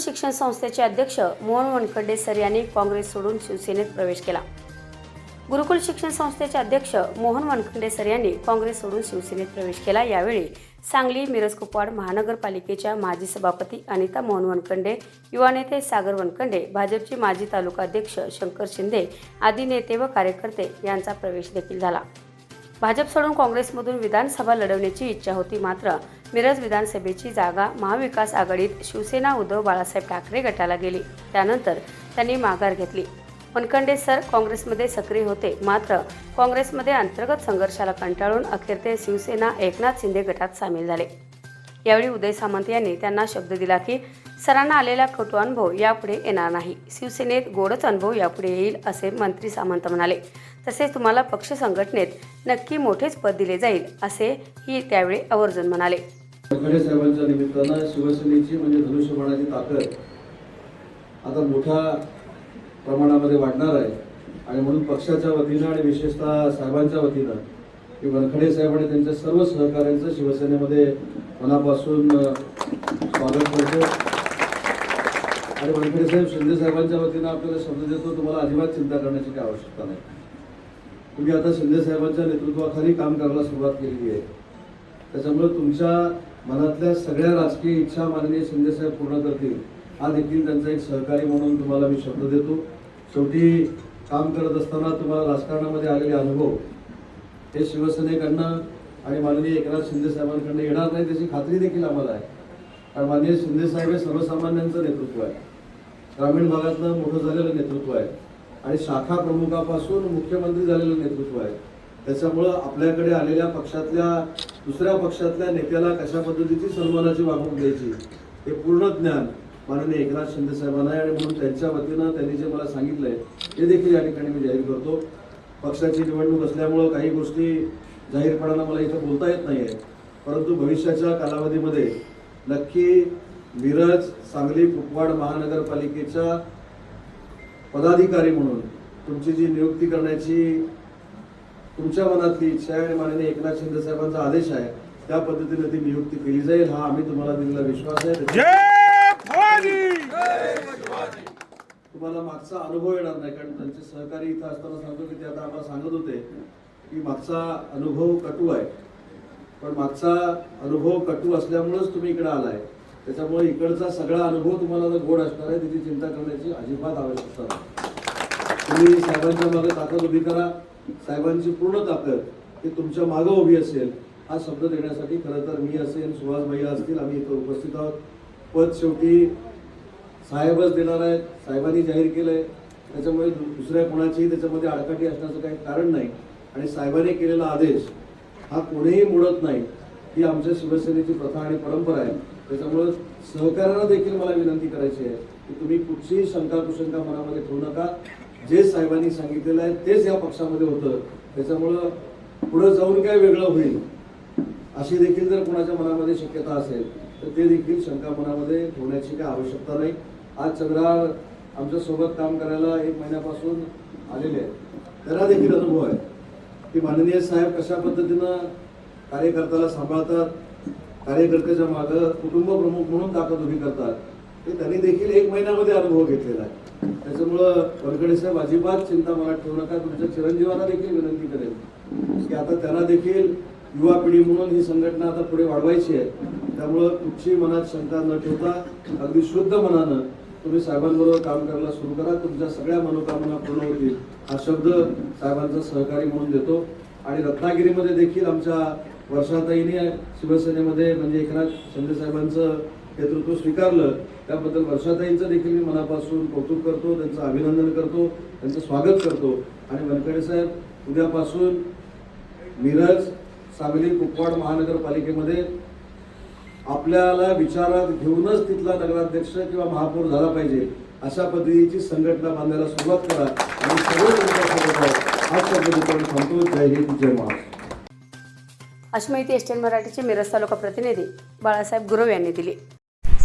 शिक्षण संस्थेचे अध्यक्ष मोहन वनखंडे सर यांनी काँग्रेस सोडून शिवसेनेत प्रवेश केला. गुरुकुल शिक्षण संस्थेचे अध्यक्ष मोहन वनखंडे सर यांनी काँग्रेस सोडून शिवसेनेत प्रवेश केला. यावेळी सांगली मिरज कुपवाड महानगरपालिकेच्या माजी सभापती अनिता मोहन वनखंडे युवा नेते सागर वनखंडे भाजपचे माजी तालुका अध्यक्ष शंकर शिंदे आदी नेते व कार्यकर्ते यांचा प्रवेश देखील झाला. भाजप सोडून काँग्रेसमधून विधानसभा लढवण्याची इच्छा होती मात्र मिरज विधानसभेची जागा महाविकास आघाडीत शिवसेना उद्धव बाळासाहेब ठाकरे गटाला गेली. त्यानंतर त्यांनी माघार घेतली. मनखंडे सर काँग्रेसमध्ये सक्रिय होते. मात्र काँग्रेसमध्ये अंतर्गत संघर्षाला कंटाळून अखेर ते शिवसेना एकनाथ शिंदे गटात सामील झाले. यावेळी उदय सामंत यांनी त्यांना शब्द दिला की सरांना आलेला कटू अनुभव यापुढे येणार नाही. शिवसेनेत गोडच अनुभव यापुढे येईल असे मंत्री सामंत म्हणाले. तसेच तुम्हाला पक्ष संघटनेत नक्की मोठेच पद दिले जाईल असे ही त्यावेळी आवर्जून म्हणाले. खडे साहेबांच्या निमित्तानं शिवसेनेची म्हणजे धनुष्यबाणाची ताकद आता मोठ्या प्रमाणामध्ये वाढणार आहे. आणि म्हणून पक्षाच्या वतीनं आणि विशेषतः साहेबांच्या वतीनं की वनखडे साहेब आणि त्यांच्या सर्व सहकाऱ्यांचं शिवसेनेमध्ये मनापासून स्वागत करतो. आणि वनखडे साहेब शिंदे साहेबांच्या वतीनं आपल्याला शब्द देतो तुम्हाला अजिबात चिंता करण्याची काही आवश्यकता नाही. तुम्ही आता शिंदे साहेबांच्या नेतृत्वाखाली काम करायला सुरुवात केलेली आहे. त्याच्यामुळे तुमच्या मनातल्या सगळ्या राजकीय इच्छा माननीय शिंदेसाहेब पूर्ण करतील हा देखील त्यांचा एक सहकारी म्हणून तुम्हाला मी शब्द देतो. शेवटी काम करत असताना तुम्हाला राजकारणामध्ये आलेले अनुभव हे शिवसेनेकडनं आणि माननीय एकनाथ शिंदे साहेबांकडनं येणार नाही त्याची खात्री देखील आम्हाला आहे. कारण माननीय शिंदे साहेब हे सर्वसामान्यांचं नेतृत्व आहे. ग्रामीण भागातलं मोठं झालेलं नेतृत्व आहे. आणि शाखा प्रमुखापासून मुख्यमंत्री झालेलं नेतृत्व आहे. त्याच्यामुळं आपल्याकडे आलेल्या पक्षातल्या दुसऱ्या पक्षातल्या नेत्याला कशा पद्धतीची सन्मानाची वागणूक द्यायची हे पूर्ण ज्ञान माननीय एकनाथ शिंदे साहेबांना आहे आणि म्हणून त्यांच्या वतीनं त्यांनी जे मला सांगितलंय ते देखील या ठिकाणी मी जाहीर करतो. पक्षाची निवडणूक असल्यामुळं काही गोष्टी जाहीरपणानं मला इथं बोलता येत नाही आहे परंतु भविष्याच्या कालावधीमध्ये नक्की मिरज सांगली कुपवाड महानगरपालिकेच्या पदाधिकारी म्हणून तुमची जी नियुक्ती करण्याची तुमच्या मनातली इच्छा आहे आणि माननीय एकनाथ शिंदे साहेबांचा आदेश आहे त्या पद्धतीने ती नियुक्ती केली जाईल हा आम्ही तुम्हाला दिलेला विश्वास आहे. तुम्हाला मागचा अनुभव येणार नाही कारण त्यांचे सहकारी इथं असताना सांगतो की ते आता आम्हाला सांगत होते की मागचा अनुभव कटू आहे. पण मागचा अनुभव कटू असल्यामुळेच तुम्ही इकडे आलाय. त्याच्यामुळे इकडचा सगळा अनुभव तुम्हाला जर गोड असणार आहे त्याची चिंता करण्याची अजिबात आवश्यकता नाही. तुम्ही साहेबांच्या मागे ताकद उभी करा. साहेबांची पूर्ण ताकद ही तुमच्या मागं उभी असेल. हा शब्द देण्यासाठी खरं तर मी असेल सुहास भैया असतील आम्ही इथं उपस्थित आहोत. पद शेवटी साहेबच देणार आहेत. साहेबांनी जाहीर केलं आहे त्याच्यामुळे दुसऱ्या कोणाचीही त्याच्यामध्ये आडकाठी असण्याचं काही कारण नाही. आणि साहेबांनी केलेला आदेश हा कोणीही मोडत नाही. ही आमच्या शिवसेनेची प्रथा आणि परंपरा आहे. त्याच्यामुळं सहकार्याला देखील मला विनंती करायची आहे की तुम्ही कुठचीही शंका कुशंका मनामध्ये ठेवू नका. जे साहेबांनी सांगितलेलं आहे तेच या पक्षामध्ये होतं. त्याच्यामुळं पुढं जाऊन काय वेगळं होईल अशी देखील जर कोणाच्या मनामध्ये शक्यता असेल तर ते देखील शंका मनामध्ये होण्याची काही आवश्यकता नाही. आज चंद्रार आमच्यासोबत काम करायला एक महिन्यापासून आलेले आहेत. त्यांना देखील अनुभव आहे की माननीय साहेब कशा पद्धतीनं कार्यकर्त्याला सांभाळतात कार्यकर्त्याच्या मागं कुटुंब प्रमुख म्हणून ताकद उभी करतात. ते त्यांनी देखील एक महिन्यामध्ये अनुभव घेतलेला आहे. त्याच्यामुळं वरकडे साहेब अजिबात चिंता मला ठेवू नका. तुमच्या चिरंजीवांना देखील विनंती करेल की आता त्यांना देखील युवा पिढी म्हणून ही संघटना आता पुढे वाढवायची आहे. त्यामुळं कुठची मनात शंका न ठेवता अगदी शुद्ध मनानं तुम्ही साहेबांबरोबर काम करायला सुरू करा. तुमच्या सगळ्या मनोकामना पूर्ण होतील. हा शब्द साहेबांचा सहकारी म्हणून देतो. आणि रत्नागिरीमध्ये देखील आमच्या वर्षाताईने शिवसेनेमध्ये म्हणजे एकनाथ शिंदे साहेबांचं नेतृत्व स्वीकारलं. त्याबद्दल वर्षाताईंचं देखील मी मनापासून कौतुक करतो त्यांचं अभिनंदन करतो त्यांचं स्वागत करतो. आणि वनखेडे साहेब उद्यापासून मिरज सांगली कुपवाड महानगरपालिकेमध्ये आपल्याला विचारात घेऊनच तिथला नगराध्यक्ष किंवा महापौर झाला पाहिजे अशा पद्धतीची संघटना बांधायला सुरुवात करा. आणि सगळे तुमच्यासोबत आहेत. थांबतो. जय हिंद जय महाराष्ट्र. अशी माहिती एस टी मराठीचे मिरज तालुका प्रतिनिधी बाळासाहेब गुरव यांनी दिली.